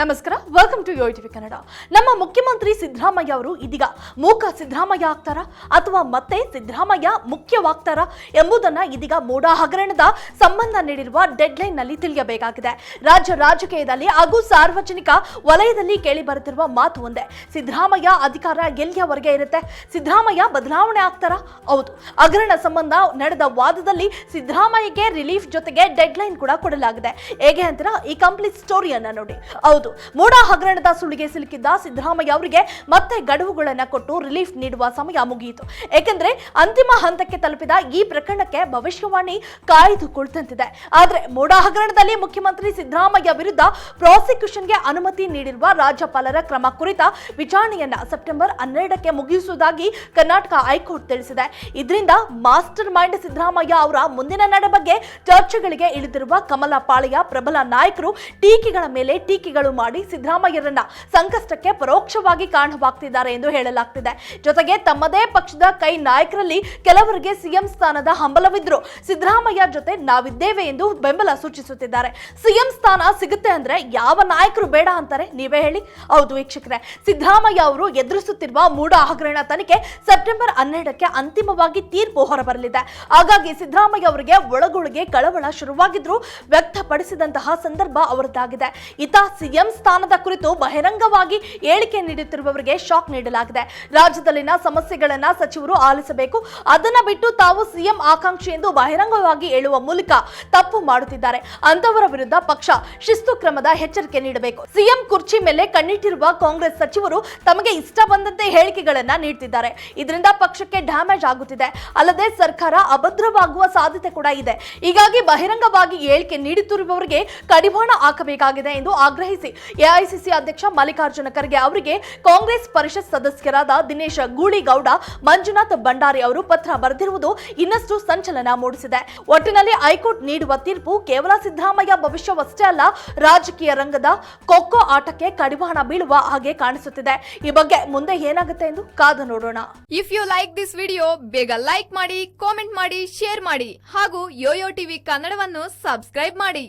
ನಮಸ್ಕಾರ. Welcome to yo TV Kannada ನಮ್ಮ ಮುಖ್ಯಮಂತ್ರಿ ಸಿದ್ದರಾಮಯ್ಯ ಅವರು ಇದೀಗ ಮೂಕ ಸಿದ್ದರಾಮಯ್ಯ ಆಗ್ತಾರಾ ಅಥವಾ ಮತ್ತೆ ಸಿದ್ದರಾಮಯ್ಯ ಮುಖ್ಯವಾಗ್ತಾರಾ ಎಂಬುದನ್ನು ಇದೀಗ ಮೂಡ ಹಗರಣದ ಸಂಬಂಧ ನೀಡಿರುವ ಡೆಡ್ಲೈನ್ನಲ್ಲಿ ತಿಳಿಯಬೇಕಾಗಿದೆ. ರಾಜ್ಯ ರಾಜಕೀಯದಲ್ಲಿ ಹಾಗೂ ಸಾರ್ವಜನಿಕ ವಲಯದಲ್ಲಿ ಕೇಳಿ ಬರುತ್ತಿರುವ ಮಾತು ಒಂದೇ. ಸಿದ್ದರಾಮಯ್ಯ ಅಧಿಕಾರ ಎಲ್ಲಿಯವರೆಗೆ ಇರುತ್ತೆ? ಸಿದ್ದರಾಮಯ್ಯ ಬದಲಾವಣೆ ಆಗ್ತಾರಾ? ಹೌದು. ಹಗರಣ ಸಂಬಂಧ ನಡೆದ ವಾದದಲ್ಲಿ ಸಿದ್ದರಾಮಯ್ಯಗೆ ರಿಲೀಫ್ ಜೊತೆಗೆ ಡೆಡ್ಲೈನ್ ಕೂಡ ಕೊಡಲಾಗಿದೆ. ಹೇಗೆ ಅಂತೀರಾ? ಈ ಕಂಪ್ಲೀಟ್ ಸ್ಟೋರಿಯನ್ನ ನೋಡಿ. ಹೌದು. ಮೂಡ ಹಗರಣದ ಸುಳಿಗೆ ಸಿಲುಕಿದ್ದ ಸಿದ್ದರಾಮಯ್ಯ ಅವರಿಗೆ ಮತ್ತೆ ಗಡುವುಗಳನ್ನು ಕೊಟ್ಟು ರಿಲೀಫ್ ನೀಡುವ ಸಮಯ ಮುಗಿಯಿತು. ಏಕೆಂದ್ರೆ ಅಂತಿಮ ಹಂತಕ್ಕೆ ತಲುಪಿದ ಈ ಪ್ರಕರಣಕ್ಕೆ ಭವಿಷ್ಯವಾಣಿ ಕಾಯ್ದು ಕುಳಿತಂತಿದೆ ಆದ್ರೆ ಮೂಡ ಹಗರಣದಲ್ಲಿ ಮುಖ್ಯಮಂತ್ರಿ ಸಿದ್ದರಾಮಯ್ಯ ವಿರುದ್ಧ ಪ್ರಾಸಿಕ್ಯೂಷನ್ಗೆ ಅನುಮತಿ ನೀಡಿರುವ ರಾಜ್ಯಪಾಲರ ಕ್ರಮ ಕುರಿತ ವಿಚಾರಣೆಯನ್ನ ಸೆಪ್ಟೆಂಬರ್ ಹನ್ನೆರಡಕ್ಕೆ ಮುಗಿಸುವುದಾಗಿ ಕರ್ನಾಟಕ ಹೈಕೋರ್ಟ್ ತಿಳಿಸಿದೆ. ಇದರಿಂದ ಮಾಸ್ಟರ್ ಮೈಂಡ್ ಸಿದ್ದರಾಮಯ್ಯ ಅವರ ಮುಂದಿನ ನಡೆ ಬಗ್ಗೆ ಚರ್ಚೆಗಳಿಗೆ ಇಳಿದಿರುವ ಕಮಲ ಪಾಳೆಯ ಪ್ರಬಲ ನಾಯಕರು ಟೀಕೆಗಳ ಮೇಲೆ ಟೀಕೆಗಳು ಮಾಡಿ ಸಿದ್ದರಾಮಯ್ಯರನ್ನ ಸಂಕಷ್ಟಕ್ಕೆ ಪರೋಕ್ಷವಾಗಿ ಕಾರಣವಾಗ್ತಿದ್ದಾರೆ ಎಂದು ಹೇಳಲಾಗ್ತಿದೆ. ಜೊತೆಗೆ ತಮ್ಮದೇ ಪಕ್ಷದ ಕೈ ನಾಯಕರಲ್ಲಿ ಕೆಲವರಿಗೆ ಸಿಎಂ ಸ್ಥಾನದ ಹಂಬಲವಿದ್ರು. ಸಿದ್ದರಾಮಯ್ಯ ಜೊತೆ ನಾವಿದ್ದೇವೆ ಎಂದು ಬೆಂಬಲ ಸೂಚಿಸುತ್ತಿದ್ದಾರೆ. ಸಿಎಂ ಸ್ಥಾನ ಸಿಗುತ್ತೆ ಅಂದ್ರೆ ಯಾವ ನಾಯಕರು ಬೇಡ ಅಂತಾರೆ ನೀವೇ ಹೇಳಿ. ಹೌದು ವೀಕ್ಷಕರೇ, ಸಿದ್ದರಾಮಯ್ಯ ಅವರು ಎದುರಿಸುತ್ತಿರುವ ಮೂಡ ಹಗರಣ ತನಿಖೆ ಸೆಪ್ಟೆಂಬರ್ ಹನ್ನೆರಡಕ್ಕೆ ಅಂತಿಮವಾಗಿ ತೀರ್ಪು ಹೊರಬರಲಿದೆ. ಹಾಗಾಗಿ ಸಿದ್ದರಾಮಯ್ಯ ಅವರಿಗೆ ಒಳಗೊಳಗೆ ಕಳವಳ ಶುರುವಾಗಿದ್ರು ವ್ಯಕ್ತಪಡಿಸಿದಂತಹ ಸಂದರ್ಭ ಅವರದ್ದಾಗಿದೆ. ಇತ ಸಿಎಂ ಸ್ಥಾನದ ಕುರಿತು ಬಹಿರಂಗವಾಗಿ ಹೇಳಿಕೆ ನೀಡುತ್ತಿರುವವರಿಗೆ ಶಾಕ್ ನೀಡಲಾಗಿದೆ. ರಾಜ್ಯದಲ್ಲಿನ ಸಮಸ್ಯೆಗಳನ್ನ ಸಚಿವರು ಆಲಿಸಬೇಕು. ಅದನ್ನ ಬಿಟ್ಟು ತಾವು ಸಿಎಂ ಆಕಾಂಕ್ಷಿ ಎಂದು ಬಹಿರಂಗವಾಗಿ ಹೇಳುವ ಮೂಲಕ ತಪ್ಪು ಮಾಡುತ್ತಿದ್ದಾರೆ. ಅಂತವರ ವಿರುದ್ಧ ಪಕ್ಷ ಶಿಸ್ತು ಕ್ರಮದ ಎಚ್ಚರಿಕೆ ನೀಡಬೇಕು. ಸಿಎಂ ಕುರ್ಚಿ ಮೇಲೆ ಕಣ್ಣಿಟ್ಟಿರುವ ಕಾಂಗ್ರೆಸ್ ಸಚಿವರು ತಮಗೆ ಇಷ್ಟ ಬಂದಂತೆ ಹೇಳಿಕೆಗಳನ್ನ ನೀಡುತ್ತಿದ್ದಾರೆ ಇದರಿಂದ ಪಕ್ಷಕ್ಕೆ ಡ್ಯಾಮೇಜ್ ಆಗುತ್ತಿದೆ. ಅಲ್ಲದೆ ಸರ್ಕಾರ ಅಭದ್ರವಾಗುವ ಸಾಧ್ಯತೆ ಕೂಡ ಇದೆ. ಹೀಗಾಗಿ ಬಹಿರಂಗವಾಗಿ ಹೇಳಿಕೆ ನೀಡುತ್ತಿರುವವರಿಗೆ ಕಡಿವಾಣ ಹಾಕಬೇಕಾಗಿದೆ ಎಂದು ಆಗ್ರಹಿಸಿ ಎಐಸಿಸಿ ಅಧ್ಯಕ್ಷ ಮಲ್ಲಿಕಾರ್ಜುನ ಖರ್ಗೆ ಅವರಿಗೆ ಕಾಂಗ್ರೆಸ್ ಪರಿಷತ್ ಸದಸ್ಯರಾದ ದಿನೇಶ್ ಗೂಳಿಗೌಡ, ಮಂಜುನಾಥ್ ಭಂಡಾರಿ ಅವರು ಪತ್ರ ಬರೆದಿರುವುದು ಇನ್ನಷ್ಟು ಸಂಚಲನ ಮೂಡಿಸಿದೆ. ಒಟ್ಟಿನಲ್ಲಿ ಹೈಕೋರ್ಟ್ ನೀಡುವ ತೀರ್ಪು ಕೇವಲ ಸಿದ್ದರಾಮಯ್ಯ ಭವಿಷ್ಯವಷ್ಟೇ ಅಲ್ಲ, ರಾಜಕೀಯ ರಂಗದ ಖೋಖೋ ಆಟಕ್ಕೆ ಕಡಿವಾಣ ಬೀಳುವ ಹಾಗೆ ಕಾಣಿಸುತ್ತಿದೆ. ಈ ಬಗ್ಗೆ ಮುಂದೆ ಏನಾಗುತ್ತೆ ಎಂದು ಕಾದು ನೋಡೋಣ. If you like this video ಬೇಗ ಲೈಕ್ ಮಾಡಿ ಕಾಮೆಂಟ್ ಮಾಡಿ ಶೇರ್ ಮಾಡಿ ಹಾಗೂ ಯೋಯೋ ಟಿವಿ ಕನ್ನಡವನ್ನು ಸಬ್ಸ್ಕ್ರೈಬ್ ಮಾಡಿ.